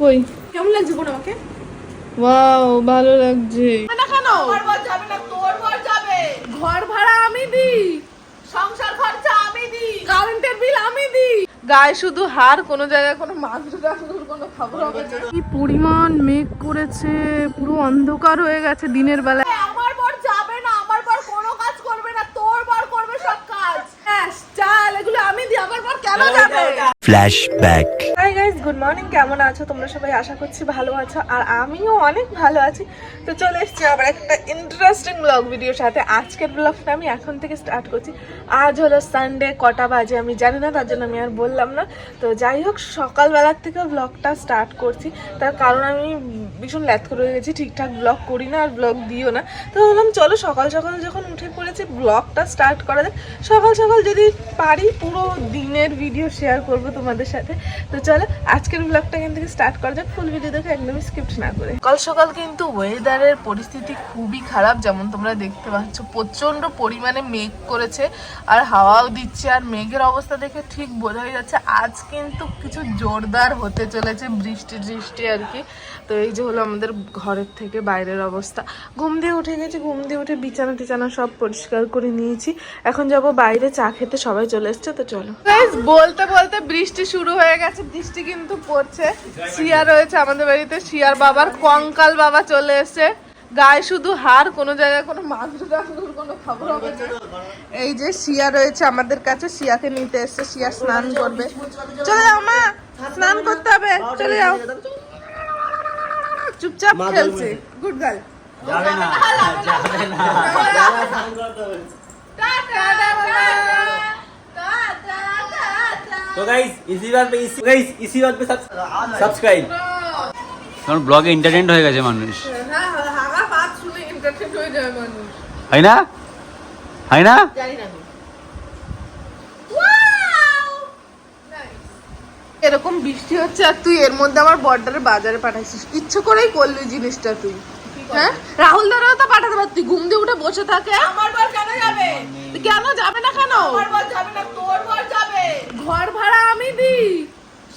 কই? কেমন লাগছে বোন আমাকে? ওয়াও ভালো লাগছে। না কেন আমার বর যাবে না তোর বর যাবে। ঘর ভাড়া আমি দিই। সংসার খরচা আমি দিই। কারেন্টের বিল আমি দিই। গায়ে শুধু হার কোনো জায়গায় কোনো মাংস কোনো খবর হবে কি পরিমাণ মেঘ করেছে পুরো অন্ধকার হয়ে গেছে দিনের বেলা। আমার বর যাবে না আমার বর কোনো কাজ করবে না তোর বর করবে সব কাজ। হ্যাঁ চাল এগুলো আমি দিই আমার বর কেন যাবে. গাইস গুড মর্নিং কেমন আছো? তোমরা সবাই আশা করছি ভালো আছো, আর আমিও অনেক ভালো আছি। তো চলে এসছি আবার একটা ইন্টারেস্টিং ব্লগ ভিডিওর সাথে। আজকের ব্লগটা আমি এখন থেকে স্টার্ট করছি। আজ হলো সানডে কটা বাজে আমি জানি না, তার জন্য আমি আর বললাম না। তো যাই হোক, সকালবেলার থেকে ব্লগটা স্টার্ট করছি। তার কারণ আমি ভীষণ ল্যাথ করে গেছি ঠিকঠাক ব্লগ করি না আর ব্লগ দিও না। তো ভাবলাম, চলো সকাল সকাল যখন উঠে পড়েছি ব্লগটা স্টার্ট করা যায় সকাল সকাল যদি পারি, পুরো দিনের ভিডিও শেয়ার করব তোমাদের সাথে। তো চলো, আজকের ব্লগটা এখান থেকে স্টার্ট করা যাক। ফুল ভিডিও দেখে একদমই স্কিপ্ট না করে। সকাল সকাল কিন্তু ওয়েদারের পরিস্থিতি খুবই খারাপ, যেমন তোমরা দেখতে পাচ্ছ প্রচণ্ড পরিমাণে মেঘ করেছে, আর হাওয়াও দিচ্ছে, আর মেঘের অবস্থা দেখে ঠিক বোঝাই যাচ্ছে, আজ কিন্তু কিছু জোরদার হতে চলেছে বৃষ্টি বৃষ্টি আর কি। তো এই যে হলো আমাদের ঘরের থেকে বাইরের অবস্থা। ঘুম দিয়ে উঠে গেছি, ঘুম দিয়ে উঠে বিছানা টিছানা সব পরিষ্কার করে নিয়েছি। এখন যাব বাইরে চা খেতে, সবাই চলে এসছে তো চলো। বলতে বলতে বৃষ্টি শুরু হয়ে গেছে বৃষ্টি কিন্তু পড়ছে। শিয়া রয়েছে আমাদের বাড়িতে শিয়ার বাবার কঙ্কাল বাবা চলে এসছে। গায়ে শুধু হার কোনো জায়গায় কোনো মাংস টাংসর কোনো খবর হবে না। এই যে শিয়া রয়েছে আমাদের কাছে শিয়াকে নিতে এসছে শিয়া স্নান করবে। চলে যাও মা স্নান করতে হবে। চলে যাও। চুপচাপ খেলছে। গুড গার্ল যাবে না। যাবে না। तो गाइस इसी बात पे इसी गाइस इसी बात पे सब्सक्राइब কারণ ব্লগে এন্টারটেইনড হয়ে গেছে মানুষ হ্যাঁ হ্যাঁ হাগা পাত শুনে ইন্টারটেন হয়ে যায় মানুষ হয় না হয় না জানি না আমি এরকম বৃষ্টি হচ্ছে আর তুই এর মধ্যে আমার বর্ডারে বাজারে পাঠাইছিস ইচ্ছে করেই করলি জিনিসটা তুই হ্যাঁ রাহুল দাদাও তো পাঠাতে পারতি ঘুম দিয়ে উঠে বসে থাকে আমার বর কেন যাবে কেন যাবে না কেন? আমার বর যাবে না তোর বর যাবে। ঘর ভাড়া আমি দিই।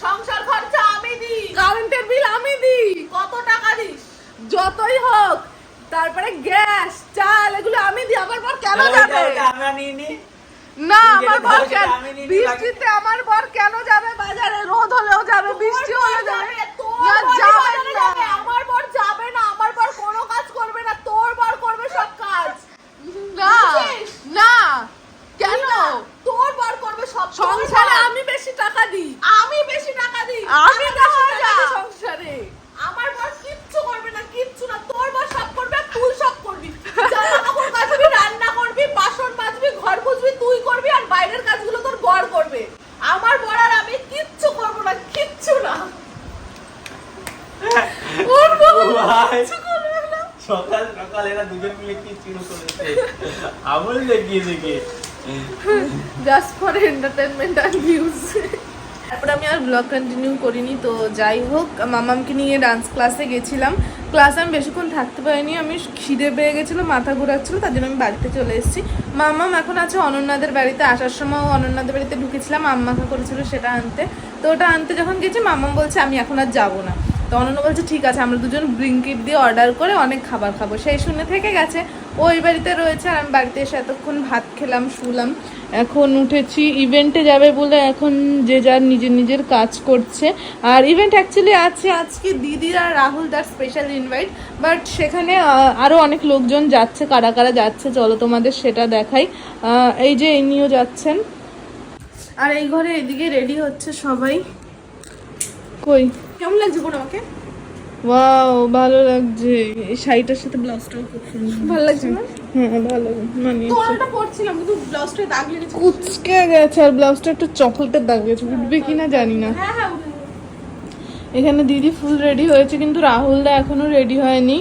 সংসার খরচা আমি দিই। কারেন্টের বিল আমি দিই। কত টাকা দিস? যতই হোক তারপরে গ্যাস চাল এগুলো আমি দিই। আমার বর কেন যাবে? আমরা নিয়ে নি। না আমার বর কেন বৃষ্টিতে আমার বর কেন যাবে? বাজারে রোদ হলেও যাবে বৃষ্টি হলে যাবে না যাবে না। যাবে। আমার বর যাবে না আমার বর কোনো কাজ করবে না তোর বর করবে সব কাজ না না। কেন? তোর বর করবে সব। সংসারে আমি বেশি টাকা দিই। আমি বেশি টাকা দিই। আমি টাকা সংসারে। আমার বর কিচ্ছু করবে না কিচ্ছু না। তোর বর সব করবে তুই সব করবি। জামা কাপড় কাচবি রান্না করবি বাসন মাজবি ঘর মুছবি তুই করবি আর বাইরের কাজগুলো তোর বর করবে। আমার বর আর আমি কিচ্ছু করব না কিচ্ছু না। ওর বাবা না। সকাল সকাল এরা দুজন মিলে কি শুরু করেছে? আমল দেখিয়ে দেখে just for entertainment and views তারপর আমি আর ব্লগ কন্টিনিউ করিনি, তো যাই হোক, মামামকে নিয়ে ডান্স ক্লাসে গেছিলাম। ক্লাসে আমি বেশিক্ষণ থাকতে পারিনি, আমি খিদে পেয়ে গেছিল, মাথা ঘোরাচ্ছিলো, তার জন্য আমি বাড়িতে চলে এসেছি। মামাম এখন আছে অনন্যাদের বাড়িতে, আসার সময় অনন্যাদের বাড়িতে ঢুকেছিলাম আম্মাখা করেছিল সেটা আনতে। তো ওটা আনতে যখন গেছি, মামাম বলছে, আমি এখন আর যাব না। তো অনন্য বলছে, ঠিক আছে, আমরা দুজন ব্রিঙ্কিট দিয়ে অর্ডার করে অনেক খাবার খাব। সেই শুনে থেকে গেছে। ওই বাড়িতে রয়েছে আর আমি বাড়িতে এসে এতক্ষণ ভাত খেলাম, শুলাম। এখন উঠেছি ইভেন্টে যাবে বলে এখন যে যার নিজের নিজের কাজ করছে। আর ইভেন্ট অ্যাকচুয়ালি আছে, আজকে দিদির আর রাহুল তার স্পেশাল ইনভাইট বাট সেখানে আরও অনেক লোকজন যাচ্ছে, কারা কারা যাচ্ছে, চলো তোমাদের সেটা দেখাই। এই যে ইনিও যাচ্ছেন। আর এই ঘরে এদিকে রেডি হচ্ছে সবাই। কই? কেমন লাগছে বোন আমাকে? ওয়াও ভালো লাগছে। এই শাড়িটার সাথে ব্লাউজটাও খুব সুন্দর ভালো লাগছে না হ্যাঁ ভালো পরছিলাম কিন্তু ব্লাউজটা দাগ লেগেছে। কুচকে গেছে আর ব্লাউজটা একটু চকলেটের দাগ গেছে উঠবে কিনা জানি না। হ্যাঁ হ্যাঁ এখানে দিদি ফুল রেডি হয়েছে কিন্তু রাহুল দা এখনও রেডি হয়নি।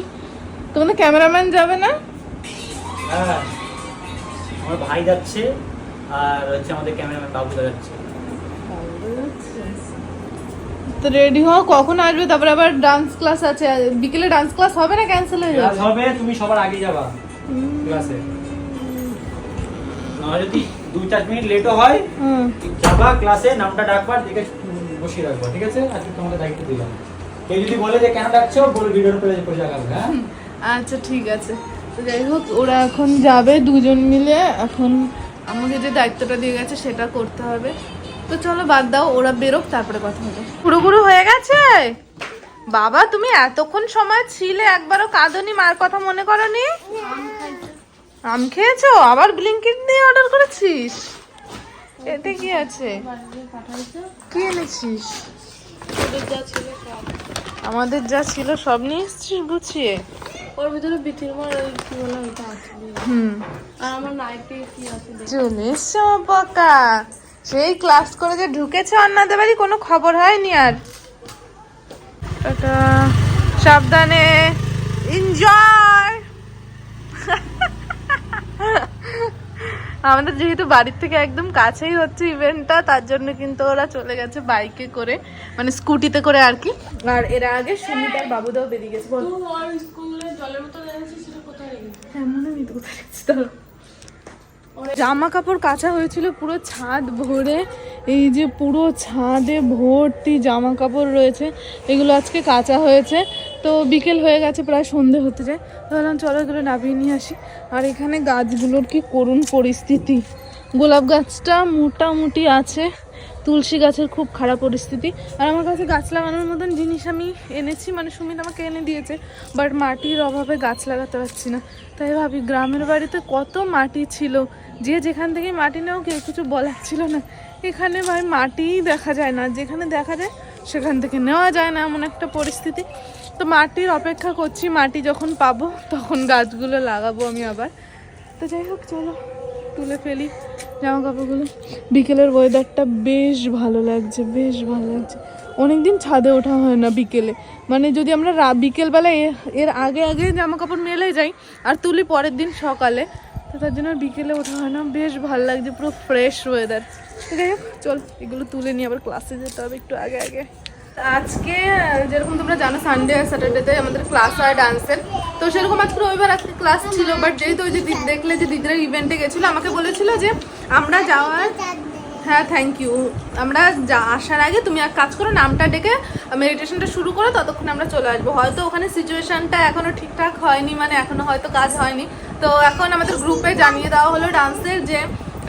তোমাদের ক্যামেরাম্যান যাবে না? হ্যাঁ আমার ভাই যাচ্ছে আর হচ্ছে আমাদের ক্যামেরাম্যান বাবুদা যাচ্ছে। রেডি হও কখন আসবে? তারপরে আবার ডান্স ক্লাস আছে। বিকেলে ডান্স ক্লাস হবে না ক্যান্সেল হয়ে যাবে? হবে তুমি সবার আগে যাবা ক্লাসে না যদি দু চার মিনিট লেটও হয় যাবা ক্লাসে নামটা ডাকবা দেখে বসিয়ে রাখবা ঠিক আছে? আজকে তোমাকে দায়িত্ব দিলাম। কেউ যদি বলে যে কেন ডাকছো? বলে ভিডিওর পেলে পয়সা লাগাবে হ্যাঁ আচ্ছা ঠিক আছে। তো যাই হোক ওরা এখন যাবে দুজন মিলে। এখন আমাকে যে দায়িত্বটা দিয়ে গেছে সেটা করতে হবে। তো চলো বাদ দাও ওরা বেরোক তারপরে কথা হবে। পুরো পুরো হয়ে গেছে? বাবা তুমি এতক্ষণ সময় ছিলে একবারও কাঁদনি মার কথা মনে করনি? আম খেয়েছো? আবার ব্লিঙ্কিট দিয়ে অর্ডার করেছিস? এতে কি আছে? কি এনেছিস? আমাদের যা ছিল সব নিয়ে এসছিস গুছিয়ে? ওর ভিতরে বিথির মার ওই কি বলে ওইটা আছে। হুম। আর আমার নাইটে কি আছে চলে এসছো আমার পাকা। সেই ক্লাস করে যে ঢুকেছে অন্যদের বাড়ি কোনো খবর হয়নি আর। সাবধানে। এনজয় আমাদের যেহেতু বাড়ির থেকে একদম কাছেই হচ্ছে ইভেন্টটা তার জন্য কিন্তু ওরা চলে গেছে বাইকে করে মানে স্কুটিতে করে আর কি। আর এর আগে সুমিত আর বাবুদাও বেরিয়ে গেছে। বল। আর স্কুলে জলের মতো কোথায় হ্যাঁ মনে নেই। জামা কাপড় কাচা হয়েছিল, পুরো ছাদ ভরে, এই যে পুরো ছাদে ভর্তি জামা কাপড় রয়েছে, এগুলো আজকে কাচা হয়েছে। তো বিকেল হয়ে গেছে, প্রায় সন্ধে হতে যায়। ভাবলাম, চলো এগুলো নামিয়ে নিয়ে আসি। আর এখানে গাছগুলোর কি করুণ পরিস্থিতি। গোলাপ গাছটা মোটামুটি আছে। তুলসী গাছের খুব খারাপ পরিস্থিতি। আর আমার কাছে গাছ লাগানোর মতন জিনিস আমি এনেছি মানে সুমিত আমাকে এনে দিয়েছে বাট মাটির অভাবে গাছ লাগাতে পারছি না। তাই ভাবি, গ্রামের বাড়িতে কত মাটি ছিল? যে যেখান থেকে মাটি নেও, কেউ কিছু বলার ছিল না। এখানে ভাই মাটিই দেখা যায় না। যেখানে দেখা যায়, সেখান থেকে নেওয়া যায় না এমন একটা পরিস্থিতি। তো মাটির অপেক্ষা করছি, মাটি যখন পাবো, তখন গাছগুলো লাগাবো আমি আবার। তো যাই হোক, চলো। তুলে ফেলি জামা কাপড়গুলো বিকেলের ওয়েদারটা বেশ ভালো লাগছে, বেশ ভালো লাগছে। অনেকদিন ছাদে ওঠা হয় না বিকেলে। মানে যদি আমরা বিকেলবেলা এর আগে আগে জামা কাপড় মেলে যাই আর তুলি পরের দিন সকালে, তো তার জন্য বিকেলে ওঠা হয় না। বেশ ভালো লাগছে, পুরো ফ্রেশ ওয়েদার যাই হোক, চল এগুলো তুলে নিয়ে আবার ক্লাসে যেতে হবে একটু আগে আগে। আজকে যেরকম তোমরা জানো সানডে আর স্যাটারডেতে আমাদের ক্লাস হয় ডান্সের তো সেরকম আজকে রবিবার আজকে ক্লাস ছিল বাট যেহেতু ওই যে দিদি দেখলে যে দিদিরা ইভেন্টে গেছিল, আমাকে বলেছিল যে আমরা যাওয়ার হ্যাঁ থ্যাংক ইউ আমরা যা আসার আগে তুমি এক কাজ করো, নামটা ডেকে মেডিটেশনটা শুরু করো, ততক্ষণ আমরা চলে আসব। হয়তো ওখানে সিচুয়েশানটা এখনও ঠিকঠাক হয়নি মানে এখনও হয়তো কাজ হয়নি। তো এখন আমাদের গ্রুপে জানিয়ে দেওয়া হলো ডান্সের যে,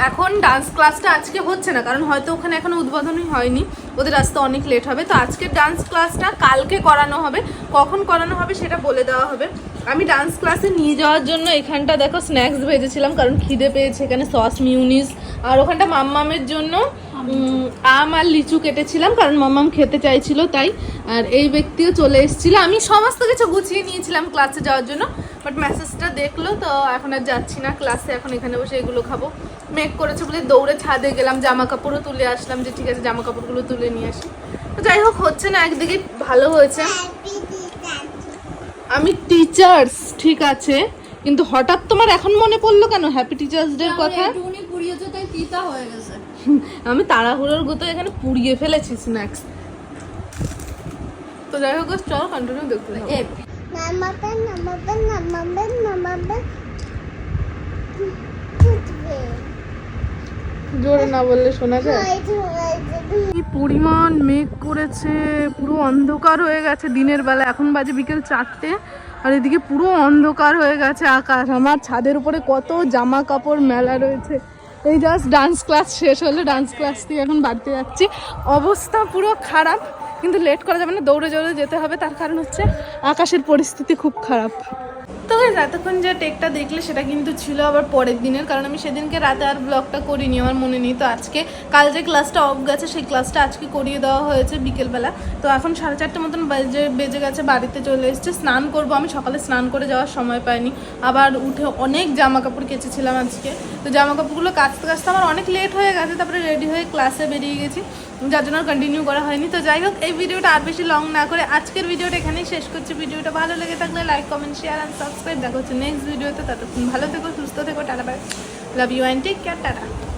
এখন ডান্স ক্লাসটা আজকে হচ্ছে না, কারণ হয়তো ওখানে এখনও উদ্বোধনই হয়নি। ওদের আসতে অনেক লেট হবে। তো আজকের ডান্স ক্লাসটা কালকে করানো হবে। কখন করানো হবে সেটা বলে দেওয়া হবে। আমি ডান্স ক্লাসে নিয়ে যাওয়ার জন্য এখানটা দেখো স্ন্যাক্স ভেজেছিলাম কারণ খিদে পেয়েছে। এখানে সস মিউনিস আর ওখানটা মাম্মামের জন্য আম। আর লিচু কেটেছিলাম কারণ মাম্মাম খেতে চাইছিল তাই। আর এই ব্যক্তিও চলে এসেছিল। আমি সমস্ত কিছু গুছিয়ে নিয়েছিলাম ক্লাসে যাওয়ার জন্য। বাট মেসেজটা দেখল তো এখন আর যাচ্ছি না ক্লাসে এখন এখানে বসে এগুলো খাব। মেক করেছে বলে দৌড়ে ছাদে গেলাম জামা কাপড়ও তুলে আসলাম যে ঠিক আছে জামা কাপড়গুলো তুলে নিয়ে আসি। তো যাই হোক হচ্ছে না একদিকে ভালো হয়েছে। আমি টিচার্স ঠিক আছে কিন্তু হঠাৎ তোমার এখন মনে পড়ল কেন? হ্যাপি টিচার্স ডে কথা? আমি তাড়াহুড়োর গতো এখানে পুড়িয়ে ফেলেছি স্ন্যাক্স তো যাই হোক চল কন্টিনিউ দেখতে জোরে না বললে শোনা যায়? কি পরিমাণ মেঘ করেছে, পুরো অন্ধকার হয়ে গেছে দিনের বেলা। এখন বাজে বিকেল চারটে, আর এদিকে পুরো অন্ধকার হয়ে গেছে আকাশ। আমার ছাদের উপরে কত জামা কাপড় মেলা রয়েছে। এই জাস্ট ডান্স ক্লাস শেষ হলো ডান্স ক্লাস থেকে এখন বাড়তে যাচ্ছি। অবস্থা পুরো খারাপ। কিন্তু লেট করা যাবে না দৌড়ে দৌড়ে যেতে হবে। তার কারণ হচ্ছে আকাশের পরিস্থিতি খুব খারাপ। তো এতক্ষণ যে টেকটা দেখলে সেটা কিন্তু ছিল আবার পরের দিনের। কারণ আমি সেদিনকে রাতে আর ব্লগটা করিনি, আমার মনে নেই। তো আজকে, কাল যে ক্লাসটা অফ গেছে, সেই ক্লাসটা আজকে করিয়ে দেওয়া হয়েছে বিকেলবেলা। তো এখন সাড়ে চারটে মতন বেজে বেজে গেছে, বাড়িতে চলে এসেছে। স্নান করব আমি, সকালে স্নান করে যাওয়ার সময় পাইনি। আবার উঠে অনেক জামা কাপড় কেচেছিলাম আজকে। তো জামা কাপড়গুলো কাচতে কাচতে আমার অনেক লেট হয়ে গেছে, তারপরে রেডি হয়ে ক্লাসে বেরিয়ে গেছি। যার জন্য কন্টিনিউ করা হয়নি। তো যাই হোক, এই ভিডিওটা আর বেশি লং না করে আজকের ভিডিওটা এখানেই শেষ করছি। ভিডিওটা ভালো লেগে থাকলে like comment share and subscribe দেখা হচ্ছে নেক্সট ভিডিওতে ততক্ষণ ভালো থেকো, সুস্থ থেকো, tata bye love you and take care tata.